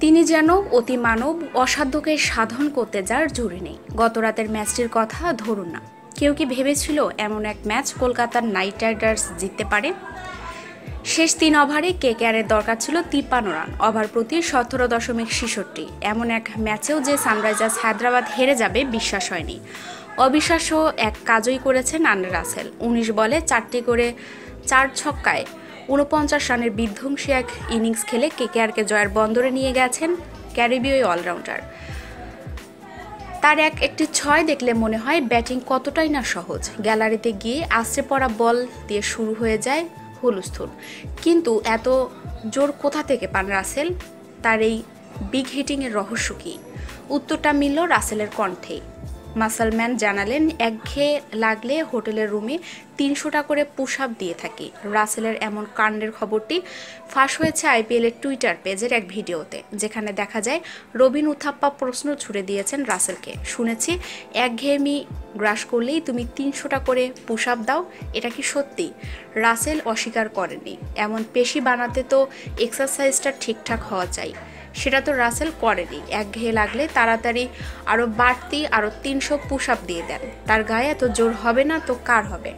তিনি যেন অতি মানব অসাধ্যকে সাধন করতে যার জুড়ি নেই। গত রাতের ম্যাচটির কথা ধরুন না। কেউ কি ভেবেছিল এমন এক ম্যাচ কলকাতার নাইট রাইডার্স জিততে পারে? শেষ তিন ওভারে কে কেয়ারের দরকার ছিল তিপ্পান্ন রান, ওভার প্রতি সতেরো দশমিক ছেষট্টি। এমন এক ম্যাচেও যে সানরাইজার্স হায়দ্রাবাদ হেরে যাবে বিশ্বাস হয়নি। অবিশ্বাস্য এক কাজই করেছেন আন্ডার রাসেল। উনিশ বলে চারটি করে চার ছক্কায় ঊনপঞ্চাশ রানের বিধ্বংসী এক ইনিংস খেলে কেকেআরকে জয়ের বন্দরে নিয়ে গেছেন ক্যারিবীয় অলরাউন্ডার। তার এক একটি ছয় দেখলে মনে হয় ব্যাটিং কতটাই না সহজ। গ্যালারিতে গিয়ে আশ্রে পড়া বল দিয়ে শুরু হয়ে যায় হুলস্থুল। কিন্তু এত জোর কোথা থেকে পান রাসেল? তার এই বিগ হিটিংয়ের রহস্য কী? উত্তরটা মিলল রাসেলের কণ্ঠে মাসালম্যান জানালেন, একঘেয়ে লাগলে হোটেলের রুমে তিনশোটা করে পুশ আপ দিয়ে থাকি। রাসেলের এমন কাণ্ডের খবরটি ফাঁস হয়েছে আইপিএলের টুইটার পেজের এক ভিডিওতে, যেখানে দেখা যায় রবিন উথাপ্পা প্রশ্ন ছুড়ে দিয়েছেন রাসেলকে। শুনেছি, একঘেয়েমি গ্রাস করলেই তুমি তিনশোটা করে পুশ আপ দাও, এটা কি সত্যি? রাসেল অস্বীকার করেনি এমন পেশি বানাতে তো এক্সারসাইজটা ঠিকঠাক হওয়া চাই। সেটা তো রাসেল করেনি। একঘেয়ে লাগলে তাড়াতাড়ি আরও বাড়তি আরও তিনশো পুশ আপ দিয়ে দেন। তার গায়ে এত জোর হবে না তো কার হবে?